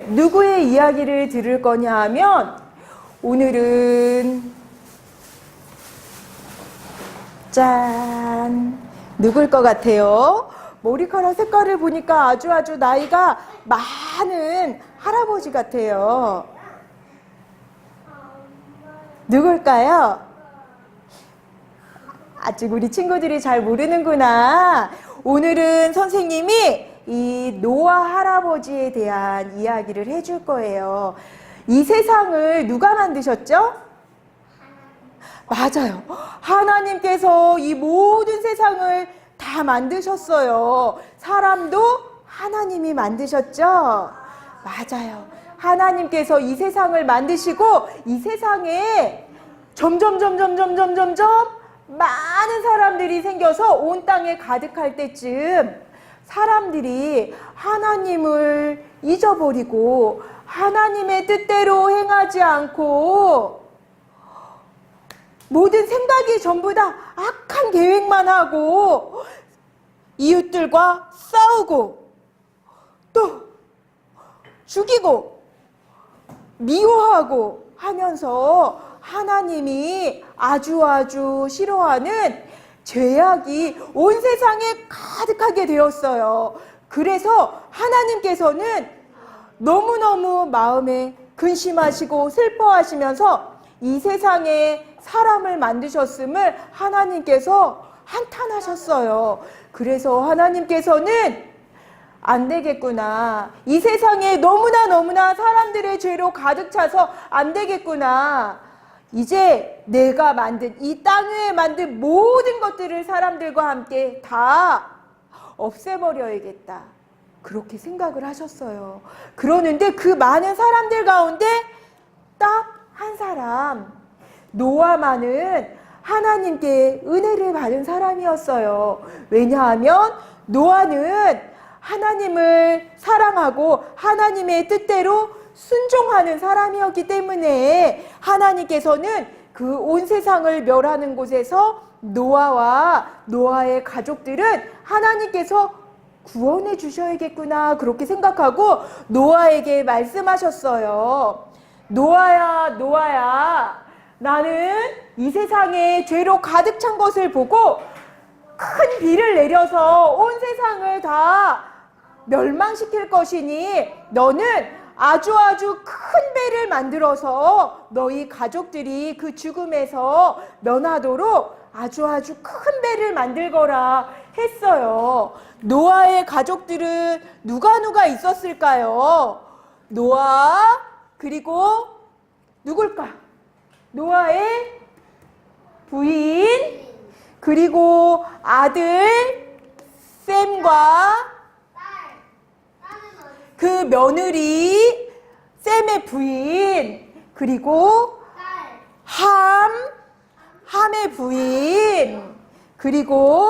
누구의 이야기를 들을 거냐 하면 오늘은 짠 누굴 것 같아요? 머리카락 색깔을 보니까 아주 아주 나이가 많은 할아버지 같아요. 누굴까요? 아직 우리 친구들이 잘 모르는구나. 오늘은 선생님이 이 노아 할아버지에 대한 이야기를 해줄 거예요. 이 세상을 누가 만드셨죠? 맞아요. 하나님께서 이 모든 세상을 다 만드셨어요. 사람도 하나님이 만드셨죠? 맞아요. 하나님께서 이 세상을 만드시고 이 세상에 점점 점점 점점 점점 많은 사람들이 생겨서 온 땅에 가득할 때쯤 사람들이 하나님을 잊어버리고 하나님의 뜻대로 행하지 않고 모든 생각이 전부 다 악한 계획만 하고 이웃들과 싸우고 또 죽이고 미워하고 하면서 하나님이 아주 아주 싫어하는 죄악이 온 세상에 가득하게 되었어요. 그래서 하나님께서는 너무너무 마음에 근심하시고 슬퍼하시면서 이 세상에 사람을 만드셨음을 하나님께서 한탄하셨어요. 그래서 하나님께서는 안 되겠구나. 이 세상에 너무나 너무나 사람들의 죄로 가득 차서 안 되겠구나. 이제 내가 만든 이 땅 위에 만든 모든 것들을 사람들과 함께 다 없애버려야겠다. 그렇게 생각을 하셨어요. 그러는데 그 많은 사람들 가운데 딱 한 사람, 노아만은 하나님께 은혜를 받은 사람이었어요. 왜냐하면 노아는 하나님을 사랑하고 하나님의 뜻대로 순종하는 사람이었기 때문에 하나님께서는 그 온 세상을 멸하는 곳에서 노아와 노아의 가족들은 하나님께서 구원해 주셔야겠구나 그렇게 생각하고 노아에게 말씀하셨어요. 노아야, 노아야, 나는 이 세상에 죄로 가득 찬 것을 보고 큰 비를 내려서 온 세상을 다 멸망시킬 것이니 너는 아주 아주 큰 배를 만들어서 너희 가족들이 그 죽음에서 면하도록 아주 아주 큰 배를 만들거라 했어요. 노아의 가족들은 누가 누가 있었을까요? 노아 그리고 누굴까? 노아의 부인 그리고 아들 샘과 그 며느리 샘의 부인 그리고 함 함의 부인 그리고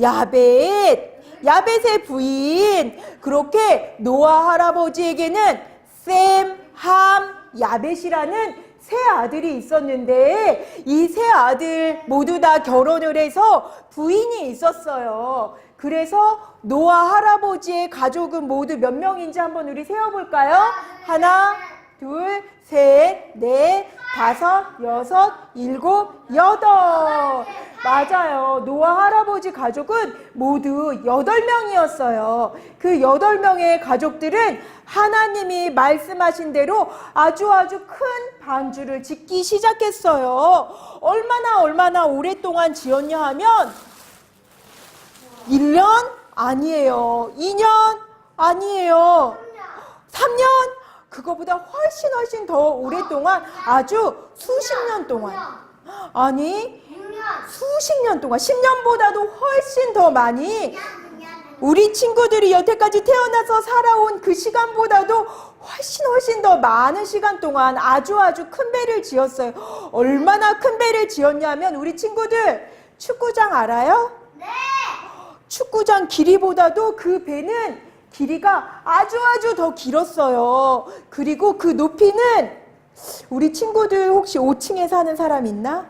야벳 야벳의 부인 그렇게 노아 할아버지에게는 샘, 함, 야벳이라는 세 아들이 있었는데 이 세 아들 모두 다 결혼을 해서 부인이 있었어요. 그래서 노아 할아버지의 가족은 모두 몇 명인지 한번 우리 세어볼까요? 하나, 둘, 셋, 넷, 다섯, 여섯, 일곱, 여덟. 맞아요. 노아 할아버지 가족은 모두 여덟 명이었어요. 그 여덟 명의 가족들은 하나님이 말씀하신 대로 아주 아주 큰 반주를 짓기 시작했어요. 얼마나 얼마나 오랫동안 지었냐 하면 1년 아니에요. 2년 아니에요. 3년 그거보다 훨씬 훨씬 더 오랫동안 아주 수십 년 동안 아니 수십 년 동안 10년보다도 훨씬 더 많이 우리 친구들이 여태까지 태어나서 살아온 그 시간보다도 훨씬 훨씬 더 많은 시간 동안 아주 아주 큰 배를 지었어요. 얼마나 큰 배를 지었냐면 우리 친구들 축구장 알아요? 축구장 길이보다도 그 배는 길이가 아주 아주 더 길었어요. 그리고 그 높이는 우리 친구들 혹시 5층에 사는 사람 있나?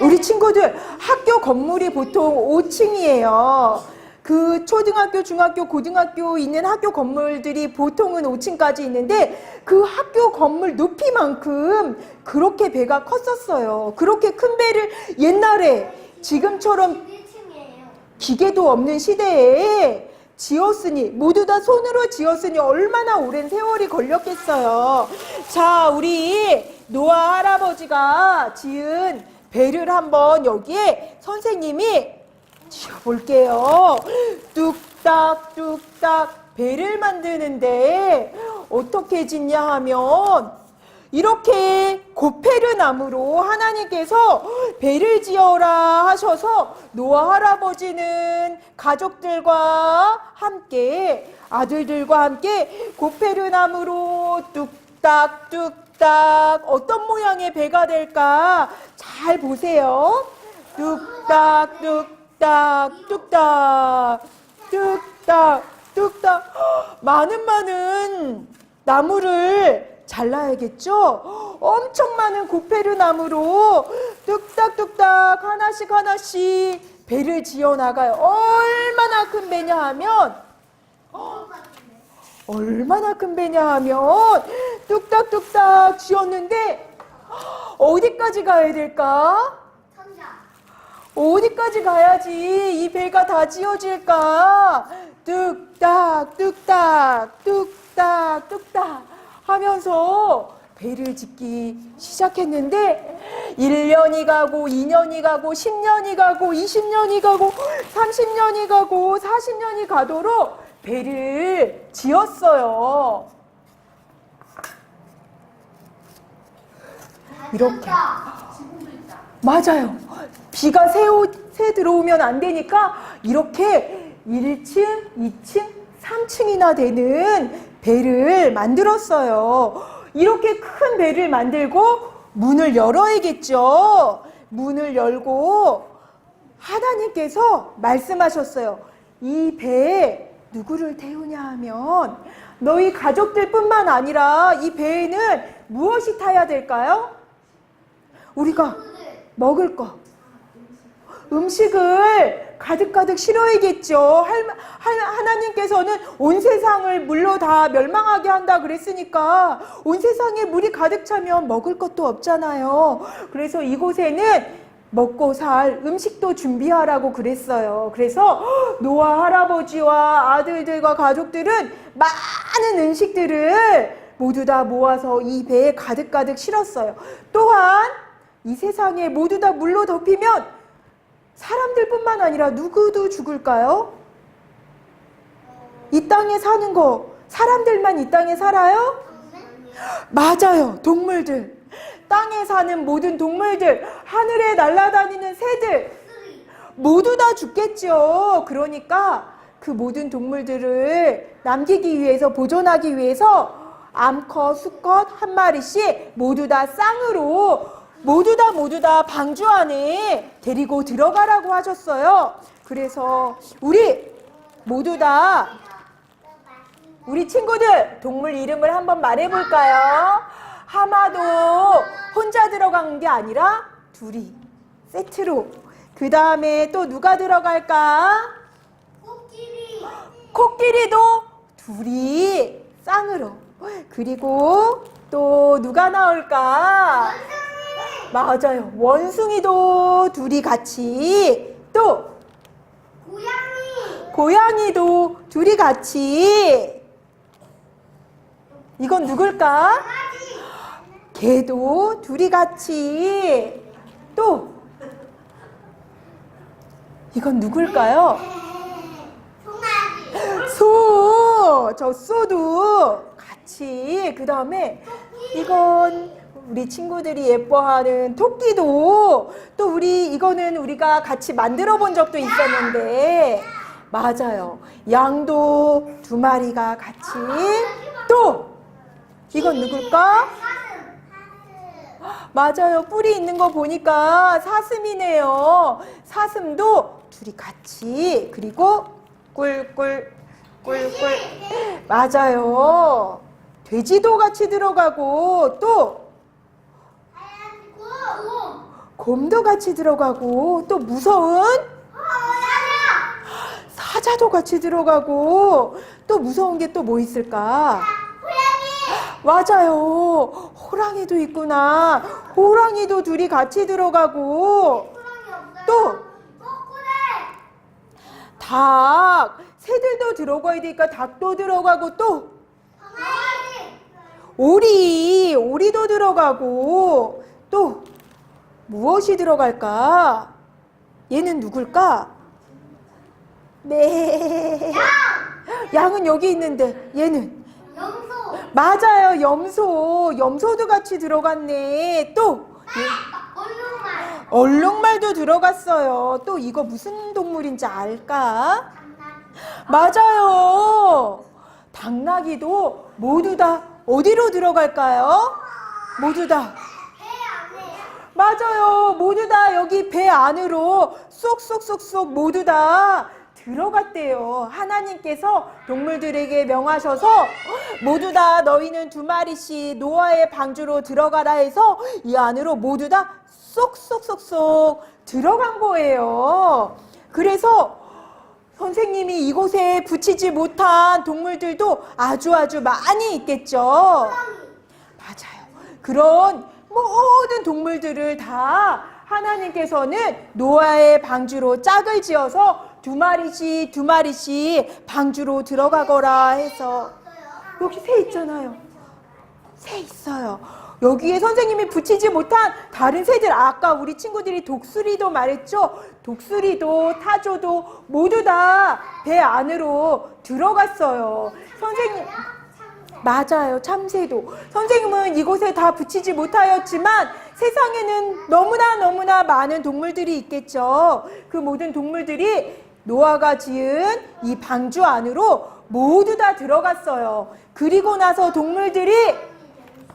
우리 친구들 학교 건물이 보통 5층이에요. 그 초등학교, 중학교, 고등학교 있는 학교 건물들이 보통은 5층까지 있는데 그 학교 건물 높이만큼 그렇게 배가 컸었어요. 그렇게 큰 배를 옛날에 지금처럼 1층이에요. 기계도 없는 시대에 지었으니 모두 다 손으로 지었으니 얼마나 오랜 세월이 걸렸겠어요. 자, 우리 노아 할아버지가 지은 배를 한번 여기에 선생님이 지어볼게요. 뚝딱 뚝딱 배를 만드는데 어떻게 짓냐 하면 이렇게 고페르 나무로 하나님께서 배를 지어라 하셔서 노아 할아버지는 가족들과 함께 아들들과 함께 고페르 나무로 뚝딱 뚝딱 어떤 모양의 배가 될까 잘 보세요. 뚝딱 뚝딱 뚝딱 뚝딱 뚝딱 많은 많은 나무를 잘라야겠죠? 엄청 많은 고페르 나무로 뚝딱뚝딱 하나씩 하나씩 배를 지어 나가요. 얼마나 큰 배냐 하면 얼마나 큰 배냐 하면 뚝딱뚝딱 지었는데 어디까지 가야 될까? 어디까지 가야지 이 배가 다 지어질까? 뚝딱 뚝딱 뚝딱 뚝딱 하면서 배를 짓기 시작했는데 1년이 가고 2년이 가고 10년이 가고 20년이 가고 30년이 가고 40년이 가도록 배를 지었어요. 이렇게. 맞아요. 비가 새, 오, 새 들어오면 안 되니까 이렇게 1층, 2층, 3층이나 되는 배를 만들었어요. 이렇게 큰 배를 만들고 문을 열어야겠죠. 문을 열고 하나님께서 말씀하셨어요. 이 배에 누구를 태우냐 하면 너희 가족들뿐만 아니라 이 배에는 무엇이 타야 될까요? 우리가 먹을 거. 음식을 가득가득 실어야겠죠. 하나님께서는 온 세상을 물로 다 멸망하게 한다 그랬으니까 온 세상에 물이 가득 차면 먹을 것도 없잖아요. 그래서 이곳에는 먹고 살 음식도 준비하라고 그랬어요. 그래서 노아 할아버지와 아들들과 가족들은 많은 음식들을 모두 다 모아서 이 배에 가득가득 실었어요. 또한 이 세상에 모두 다 물로 덮이면 사람들뿐만 아니라 누구도 죽을까요? 이 땅에 사는 거 사람들만 이 땅에 살아요? 맞아요. 동물들. 땅에 사는 모든 동물들, 하늘에 날아다니는 새들 모두 다 죽겠죠. 그러니까 그 모든 동물들을 남기기 위해서 보존하기 위해서 암컷, 수컷 한 마리씩 모두 다 쌍으로 모두 다 모두 다 방주 안에 데리고 들어가라고 하셨어요. 그래서 우리 모두 다 우리 친구들 동물 이름을 한번 말해볼까요? 하마도 혼자 들어간 게 아니라 둘이 세트로. 그 다음에 또 누가 들어갈까? 코끼리. 코끼리도 둘이 쌍으로. 그리고 또 누가 나올까? 맞아요. 원숭이도 둘이 같이. 또 고양이. 고양이도 둘이 같이. 이건 누굴까? 강아지. 개도 둘이 같이. 또 이건 누굴까요? 송아지. 소, 저 소도 같이. 그 다음에 이건 우리 친구들이 예뻐하는 토끼도 또 우리 이거는 우리가 같이 만들어 본 적도 있었는데 맞아요. 양도 두 마리가 같이. 또 이건 누굴까? 맞아요. 뿔이 있는 거 보니까 사슴이네요. 사슴도 둘이 같이 그리고 꿀꿀 꿀꿀 맞아요. 돼지도 같이 들어가고 또 곰도 같이 들어가고 또 무서운 어, 사자. 사자도 같이 들어가고 또 무서운 게 또 뭐 있을까? 맞아요. 호랑이도 있구나. 호랑이도 둘이 같이 들어가고. 또. 닭, 새들도 들어가야 되니까 닭도 들어가고 또. 오리, 오리도 들어가고 또 무엇이 들어갈까? 얘는 누굴까? 네. 양 은 여기 있는데 얘는 염소. 맞아요. 염소. 염소도 같이 들어갔네. 또 얼룩말. 얼룩말도 들어갔어요. 또 이거 무슨 동물인지 알까? 맞아요. 당나귀도 모두 다 어디로 들어갈까요? 모두 다. 맞아요. 모두 다 여기 배 안으로 쏙쏙쏙쏙 모두 다 들어갔대요. 하나님께서 동물들에게 명하셔서 모두 다 너희는 두 마리씩 노아의 방주로 들어가라 해서 이 안으로 모두 다 쏙쏙쏙쏙 들어간 거예요. 그래서 선생님이 이곳에 붙이지 못한 동물들도 아주 아주 많이 있겠죠. 맞아요. 그런 모든 동물들을 다 하나님께서는 노아의 방주로 짝을 지어서 두 마리씩 두 마리씩 방주로 들어가거라 해서 여기 새 있잖아요. 새 있어요. 여기에 선생님이 붙이지 못한 다른 새들 아까 우리 친구들이 독수리도 말했죠. 독수리도 타조도 모두 다 배 안으로 들어갔어요. 선생님 맞아요. 참새도. 선생님은 이곳에 다 붙이지 못하였지만 세상에는 너무나 너무나 많은 동물들이 있겠죠. 그 모든 동물들이 노아가 지은 이 방주 안으로 모두 다 들어갔어요. 그리고 나서 동물들이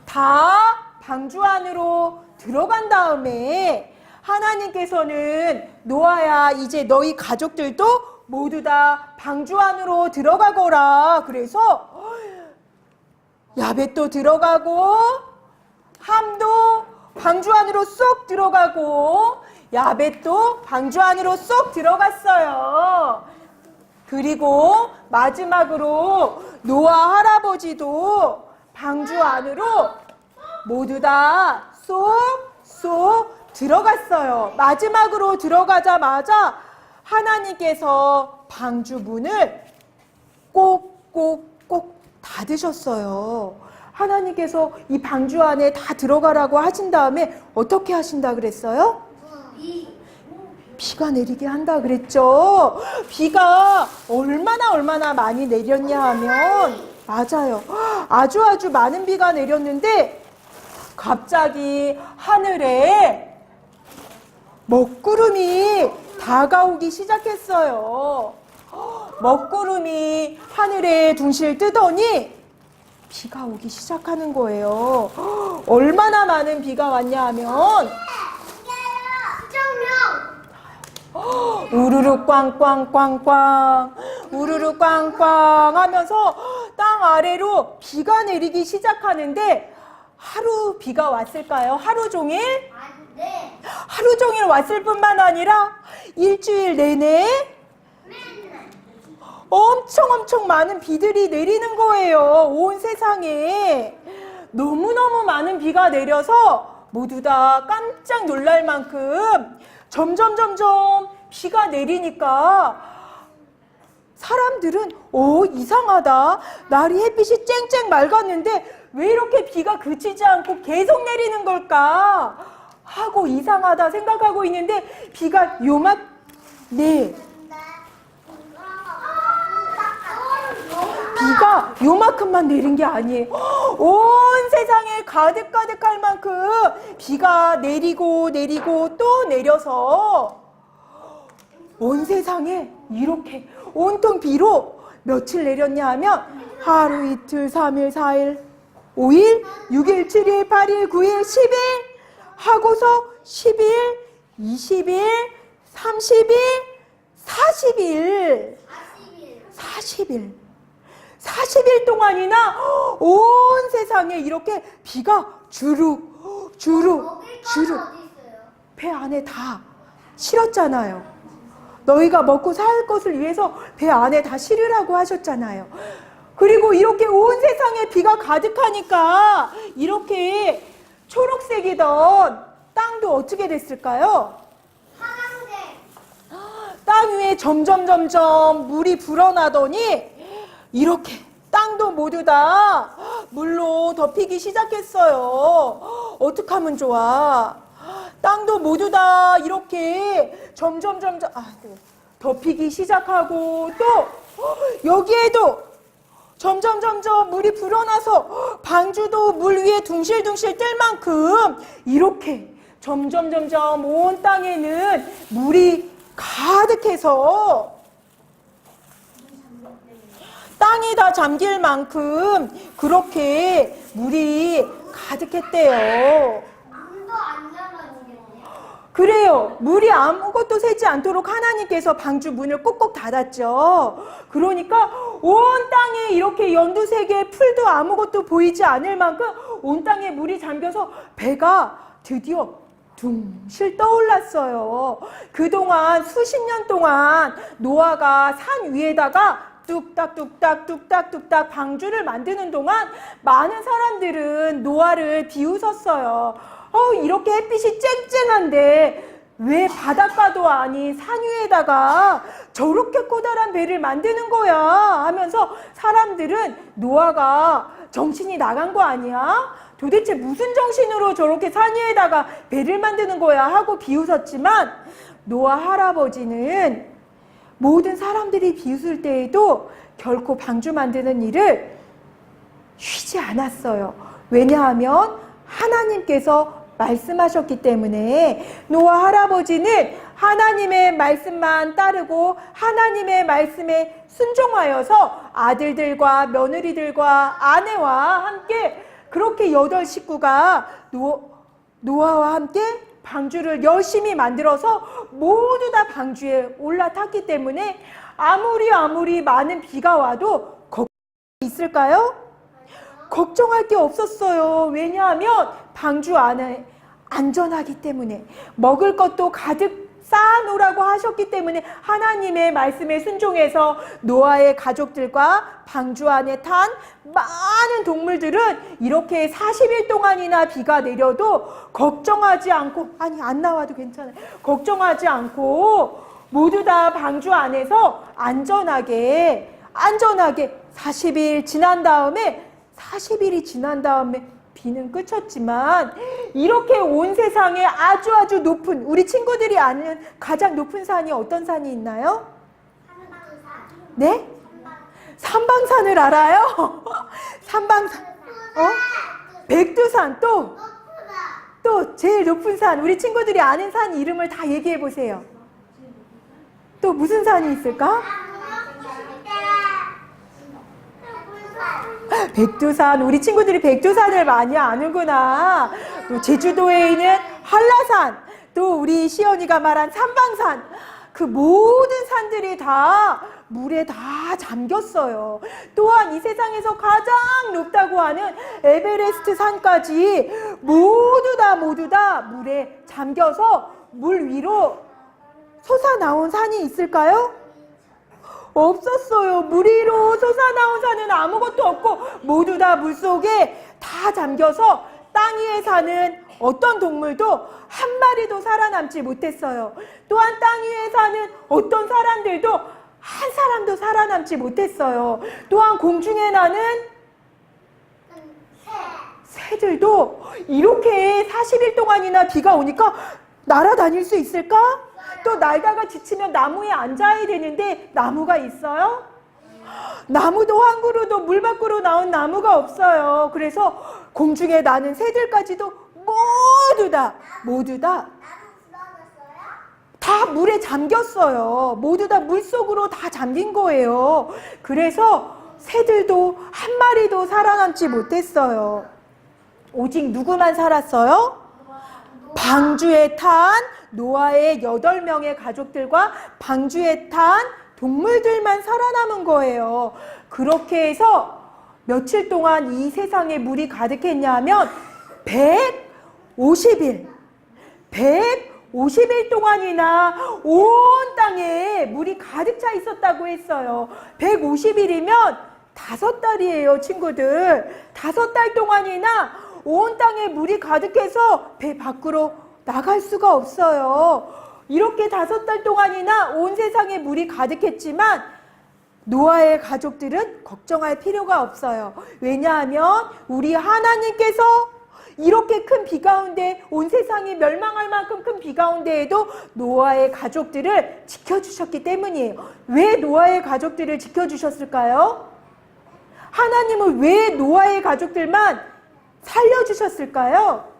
다 방주 안으로 들어간 다음에 하나님께서는 노아야 이제 너희 가족들도 모두 다 방주 안으로 들어가거라. 그래서 야벳도 들어가고 함도 방주 안으로 쏙 들어가고 야벳도 방주 안으로 쏙 들어갔어요. 그리고 마지막으로 노아 할아버지도 방주 안으로 모두 다 쏙쏙 들어갔어요. 마지막으로 들어가자마자 하나님께서 방주 문을 꼭꼭꼭 닫으셨어요. 하나님께서 이 방주 안에 다 들어가라고 하신 다음에 어떻게 하신다 그랬어요? 이. 비가 내리게 한다 그랬죠. 비가 얼마나 얼마나 많이 내렸냐 하면 맞아요. 아주 아주 많은 비가 내렸는데 갑자기 하늘에 먹구름이 다가오기 시작했어요. 먹구름이 하늘에 둥실 뜨더니 비가 오기 시작하는 거예요. 얼마나 많은 비가 왔냐 하면 수정명. 우르르 꽝꽝꽝꽝 우르르 꽝꽝 하면서 땅 아래로 비가 내리기 시작하는데 하루 비가 왔을까요? 하루 종일? 안 돼. 하루 종일 왔을 뿐만 아니라 일주일 내내. 엄청 엄청 많은 비들이 내리는 거예요. 온 세상에. 너무너무 많은 비가 내려서 모두 다 깜짝 놀랄 만큼 점점 점점 비가 내리니까 사람들은 오 이상하다. 날이 햇빛이 쨍쨍 맑았는데 왜 이렇게 비가 그치지 않고 계속 내리는 걸까? 하고 이상하다 생각하고 있는데 비가 요만 네 비가 요만큼만 내린 게 아니에요. 온 세상에 가득가득할 만큼 비가 내리고 내리고 또 내려서 온 세상에 이렇게 온통 비로 며칠 내렸냐 하면 하루 이틀 삼일 사일 오일 육일 칠일 팔일 구일 십일 하고서 십일 이십일 삼십일 사십일 40일. 40일. 40일 동안이나 온 세상에 이렇게 비가 주룩, 주룩, 건 주룩? 배 안에 다 실었잖아요. 너희가 먹고 살 것을 위해서 배 안에 다 실으라고 하셨잖아요. 그리고 이렇게 온 세상에 비가 가득하니까 이렇게 초록색이던 땅도 어떻게 됐을까요? 파란색. 땅 위에 점점 점점 물이 불어나더니 이렇게 땅도 모두 다 물로 덮이기 시작했어요. 어떡하면 좋아? 땅도 모두 다 이렇게 점점 점점 아, 네. 덮이기 시작하고 또 여기에도 점점 점점 물이 불어나서 방주도 물 위에 둥실둥실 뜰 만큼 이렇게 점점 점점 온 땅에는 물이 가득해서 땅이 다 잠길 만큼 그렇게 물이 가득했대요. 그래요. 물이 아무것도 새지 않도록 하나님께서 방주 문을 꼭꼭 닫았죠. 그러니까 온 땅에 이렇게 연두색의 풀도 아무것도 보이지 않을 만큼 온 땅에 물이 잠겨서 배가 드디어 둥실 떠올랐어요. 그동안 수십 년 동안 노아가 산 위에다가 뚝딱 뚝딱 뚝딱 뚝딱 방주를 만드는 동안 많은 사람들은 노아를 비웃었어요. 어, 이렇게 햇빛이 쨍쨍한데 왜 바닷가도 아닌 산 위에다가 저렇게 커다란 배를 만드는 거야 하면서 사람들은 노아가 정신이 나간 거 아니야? 도대체 무슨 정신으로 저렇게 산 위에다가 배를 만드는 거야 하고 비웃었지만 노아 할아버지는 모든 사람들이 비웃을 때에도 결코 방주 만드는 일을 쉬지 않았어요. 왜냐하면 하나님께서 말씀하셨기 때문에 노아 할아버지는 하나님의 말씀만 따르고 하나님의 말씀에 순종하여서 아들들과 며느리들과 아내와 함께 그렇게 여덟 식구가 노, 노아와 함께 방주를 열심히 만들어서 모두 다 방주에 올라탔기 때문에 아무리 아무리 많은 비가 와도 걱정이 있을까요? 걱정할 게 없었어요. 왜냐하면 방주 안에 안전하기 때문에 먹을 것도 가득 쌓아놓으라고 하셨기 때문에 하나님의 말씀에 순종해서 노아의 가족들과 방주 안에 탄 많은 동물들은 이렇게 40일 동안이나 비가 내려도 걱정하지 않고 아니 안 나와도 괜찮아요. 걱정하지 않고 모두 다 방주 안에서 안전하게 안전하게 40일 지난 다음에 40일이 지난 다음에 비는 그쳤지만 이렇게 온 세상에 아주 아주 높은 우리 친구들이 아는 가장 높은 산이 어떤 산이 있나요? 네? 삼방산을 알아요? 삼방산 어? 백두산 또 또. 제일 높은 산 우리 친구들이 아는 산 이름을 다 얘기해 보세요. 또 무슨 산이 있을까? 백두산 우리 친구들이 백두산을 많이 아는구나. 또 제주도에 있는 한라산 또 우리 시연이가 말한 삼방산 그 모든 산들이 다 물에 다 잠겼어요. 또한 이 세상에서 가장 높다고 하는 에베레스트 산까지 모두 다 모두 다 물에 잠겨서 물 위로 솟아나온 산이 있을까요? 없었어요. 물 위로 솟아나온 산은 아무것도 없고 모두 다 물속에 다 잠겨서 땅 위에 사는 어떤 동물도 한 마리도 살아남지 못했어요. 또한 땅 위에 사는 어떤 사람들도 한 사람도 살아남지 못했어요. 또한 공중에 나는 새들도 이렇게 40일 동안이나 비가 오니까 날아다닐 수 있을까? 또 날다가 지치면 나무에 앉아야 되는데 나무가 있어요? 나무도 한 그루도 물 밖으로 나온 나무가 없어요. 그래서 공중에 나는 새들까지도 모두 다 모두 다 다 물에 잠겼어요. 모두 다 물속으로 다 잠긴 거예요. 그래서 새들도 한 마리도 살아남지 못했어요. 오직 누구만 살았어요? 방주에 탄 노아의 여덟 명의 가족들과 방주에 탄 동물들만 살아남은 거예요. 그렇게 해서 며칠 동안 이 세상에 물이 가득했냐면 150일, 150일 동안이나 온 땅에 물이 가득 차 있었다고 했어요. 150일이면 다섯 달이에요, 친구들. 다섯 달 동안이나 온 땅에 물이 가득해서 배 밖으로 나갈 수가 없어요. 이렇게 다섯 달 동안이나 온 세상에 물이 가득했지만 노아의 가족들은 걱정할 필요가 없어요. 왜냐하면 우리 하나님께서 이렇게 큰 비 가운데 온 세상이 멸망할 만큼 큰 비 가운데에도 노아의 가족들을 지켜주셨기 때문이에요. 왜 노아의 가족들을 지켜주셨을까요? 하나님은 왜 노아의 가족들만 살려주셨을까요?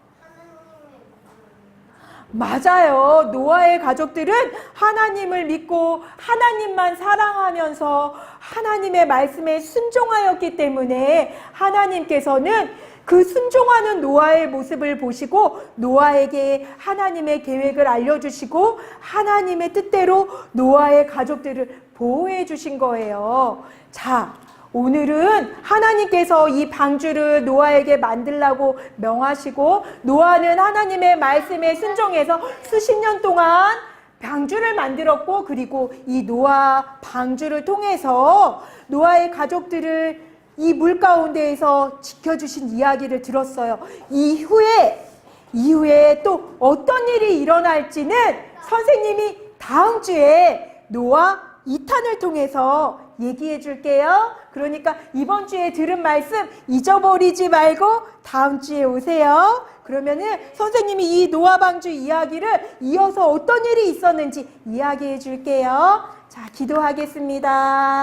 맞아요. 노아의 가족들은 하나님을 믿고 하나님만 사랑하면서 하나님의 말씀에 순종하였기 때문에 하나님께서는 그 순종하는 노아의 모습을 보시고 노아에게 하나님의 계획을 알려주시고 하나님의 뜻대로 노아의 가족들을 보호해 주신 거예요. 자, 오늘은 하나님께서 이 방주를 노아에게 만들라고 명하시고 노아는 하나님의 말씀에 순종해서 수십 년 동안 방주를 만들었고 그리고 이 노아 방주를 통해서 노아의 가족들을 이 물 가운데에서 지켜주신 이야기를 들었어요. 이후에 이후에 또 어떤 일이 일어날지는 선생님이 다음 주에 노아 2탄을 통해서 얘기해 줄게요. 그러니까 이번 주에 들은 말씀 잊어버리지 말고 다음 주에 오세요. 그러면은 선생님이 이 노아 방주 이야기를 이어서 어떤 일이 있었는지 이야기해 줄게요. 자, 기도하겠습니다.